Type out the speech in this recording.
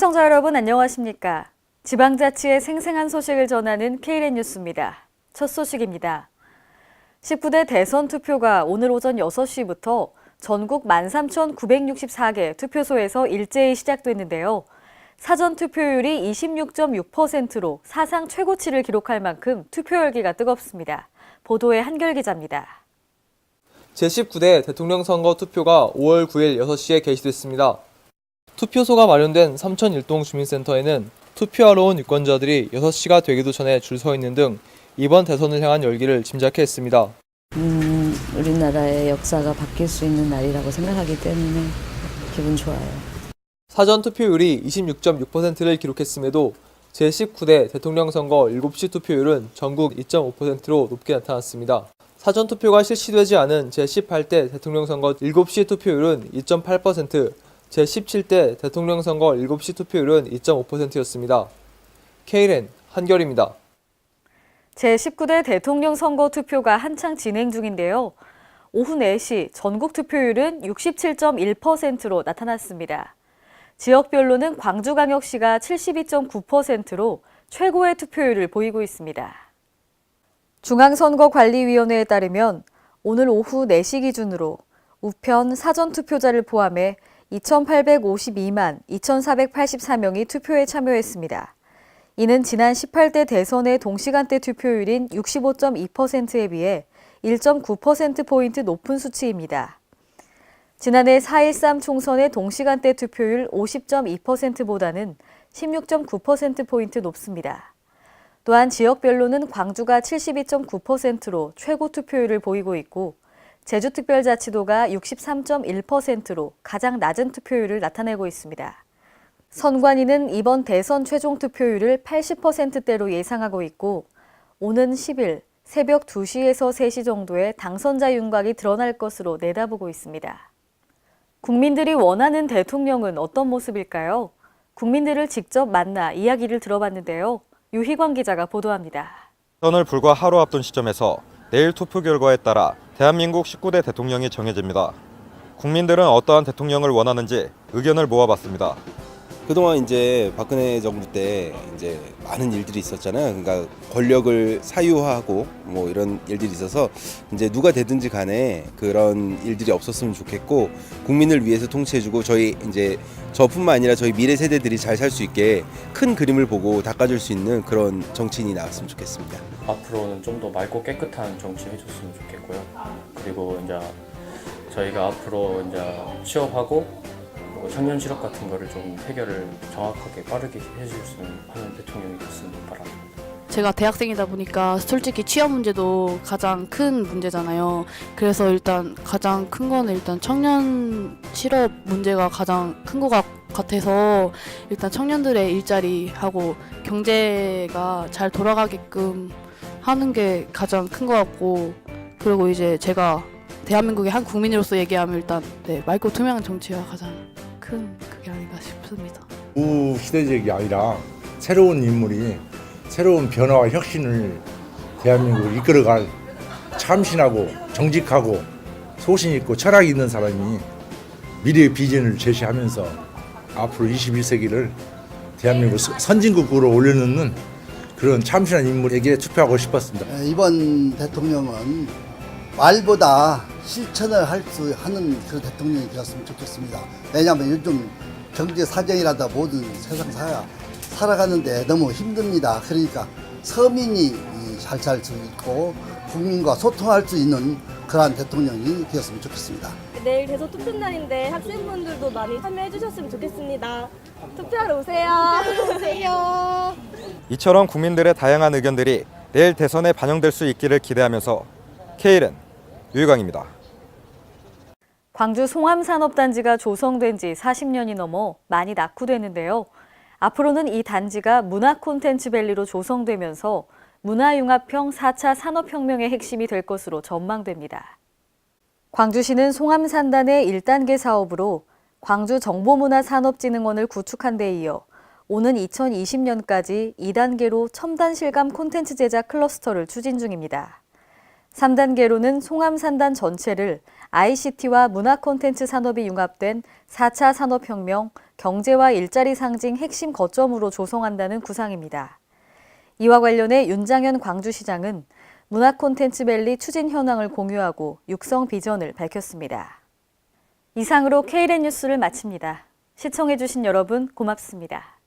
시청자 여러분 안녕하십니까? 지방자치의 생생한 소식을 전하는 KLN 뉴스입니다. 첫 소식입니다. 19대 대선 투표가 오늘 오전 6시부터 전국 13,964개 투표소에서 일제히 시작됐는데요. 사전 투표율이 26.6%로 사상 최고치를 기록할 만큼 투표 열기가 뜨겁습니다. 보도에 한결 기자입니다. 제19대 대통령 선거 투표가 5월 9일 6시에 개시됐습니다. 투표소가 마련된 삼천 일동 주민센터에는 투표하러 온 유권자들이 6시가 되기도 전에 줄 서 있는 등 이번 대선을 향한 열기를 짐작해 했습니다. 음, 우리나라의 역사가 바뀔 수 있는 날이라고 생각하기 때문에 기분 좋아요. 사전 투표율이 26.6%를 기록했음에도 제19대 대통령 선거 7시 투표율은 전국 2.5%로 높게 나타났습니다. 사전 투표가 실시되지 않은 제18대 대통령 선거 7시 투표율은 2.8%, 제17대 대통령 선거 7시 투표율은 2.5%였습니다. KLN 한결입니다. 제19대 대통령 선거 투표가 한창 진행 중인데요. 오후 4시 전국 투표율은 67.1%로 나타났습니다. 지역별로는 광주광역시가 72.9%로 최고의 투표율을 보이고 있습니다. 중앙선거관리위원회에 따르면 오늘 오후 4시 기준으로 우편 사전투표자를 포함해 2,852만 2,484명이 투표에 참여했습니다. 이는 지난 18대 대선의 동시간대 투표율인 65.2%에 비해 1.9%포인트 높은 수치입니다. 지난해 4.13 총선의 동시간대 투표율 50.2%보다는 16.9%포인트 높습니다. 또한 지역별로는 광주가 72.9%로 최고 투표율을 보이고 있고 제주특별자치도가 63.1%로 가장 낮은 투표율을 나타내고 있습니다. 선관위는 이번 대선 최종 투표율을 80%대로 예상하고 있고 오는 10일 새벽 2시에서 3시 정도에 당선자 윤곽이 드러날 것으로 내다보고 있습니다. 국민들이 원하는 대통령은 어떤 모습일까요? 국민들을 직접 만나 이야기를 들어봤는데요. 유희광 기자가 보도합니다. 선을 불과 하루 앞둔 시점에서 내일 투표 결과에 따라 대한민국 19대 대통령이 정해집니다. 국민들은 어떠한 대통령을 원하는지 의견을 모아봤습니다. 그동안 이제 박근혜 정부 때 이제 많은 일들이 있었잖아요. 그러니까 권력을 사유화하고 뭐 이런 일들이 있어서 이제 누가 되든지 간에 그런 일들이 없었으면 좋겠고 국민을 위해서 통치해주고 저희 이제 저뿐만 아니라 저희 미래 세대들이 잘 살 수 있게 큰 그림을 보고 닦아줄 수 있는 그런 정치인이 나왔으면 좋겠습니다. 앞으로는 좀 더 맑고 깨끗한 정치 해줬으면 좋겠고요. 그리고 이제 저희가 앞으로 이제 취업하고 뭐 청년 실업 같은 거를 좀 해결을 정확하게 빠르게 해줄 수 있는 대통령이 됐으면 바랍니다. 제가 대학생이다 보니까 솔직히 취업 문제도 가장 큰 문제잖아요. 그래서 일단 가장 큰 거는 일단 청년 실업 문제가 가장 큰 것 같아서 일단 청년들의 일자리하고 경제가 잘 돌아가게끔 하는 게 가장 큰 것 같고 그리고 이제 제가 대한민국의 한 국민으로서 얘기하면 일단 네, 맑고 투명한 정치가 가장 큰 그게 아닌가 싶습니다. 우 시대적이 아니라 새로운 인물이 새로운 변화와 혁신을 대한민국을 이끌어갈 참신하고 정직하고 소신 있고 철학 있는 사람이 미래의 비전을 제시하면서 앞으로 21세기를 대한민국 선- 선진국으로 올려놓는 그런 참신한 인물에게 투표하고 싶었습니다. 에, 이번 대통령은 말보다 실천을 할 수 하는 그런 대통령이 되었으면 좋겠습니다. 왜냐하면 요즘 경제 사정이라다 모든 세상 사야 살아가는데 너무 힘듭니다. 그러니까 서민이 잘 살 수 있고 국민과 소통할 수 있는 그러한 대통령이 되었으면 좋겠습니다. 내일 대선 투표 날인데 학생분들도 많이 참여해 주셨으면 좋겠습니다. 투표하러 오세요. 오세요. 이처럼 국민들의 다양한 의견들이 내일 대선에 반영될 수 있기를 기대하면서 KLN 유희광입니다. 광주 송암산업단지가 조성된 지 40년이 넘어 많이 낙후됐는데요. 앞으로는 이 단지가 문화 콘텐츠 밸리로 조성되면서 문화융합형 4차 산업혁명의 핵심이 될 것으로 전망됩니다. 광주시는 송암산단의 1단계 사업으로 광주정보문화산업진흥원을 구축한 데 이어 오는 2020년까지 2단계로 첨단 실감 콘텐츠 제작 클러스터를 추진 중입니다. 3단계로는 송암 산단 전체를 ICT와 문화 콘텐츠 산업이 융합된 4차 산업혁명, 경제와 일자리 상징 핵심 거점으로 조성한다는 구상입니다. 이와 관련해 윤장현 광주시장은 문화 콘텐츠 밸리 추진 현황을 공유하고 육성 비전을 밝혔습니다. 이상으로 K랜 뉴스를 마칩니다. 시청해주신 여러분 고맙습니다.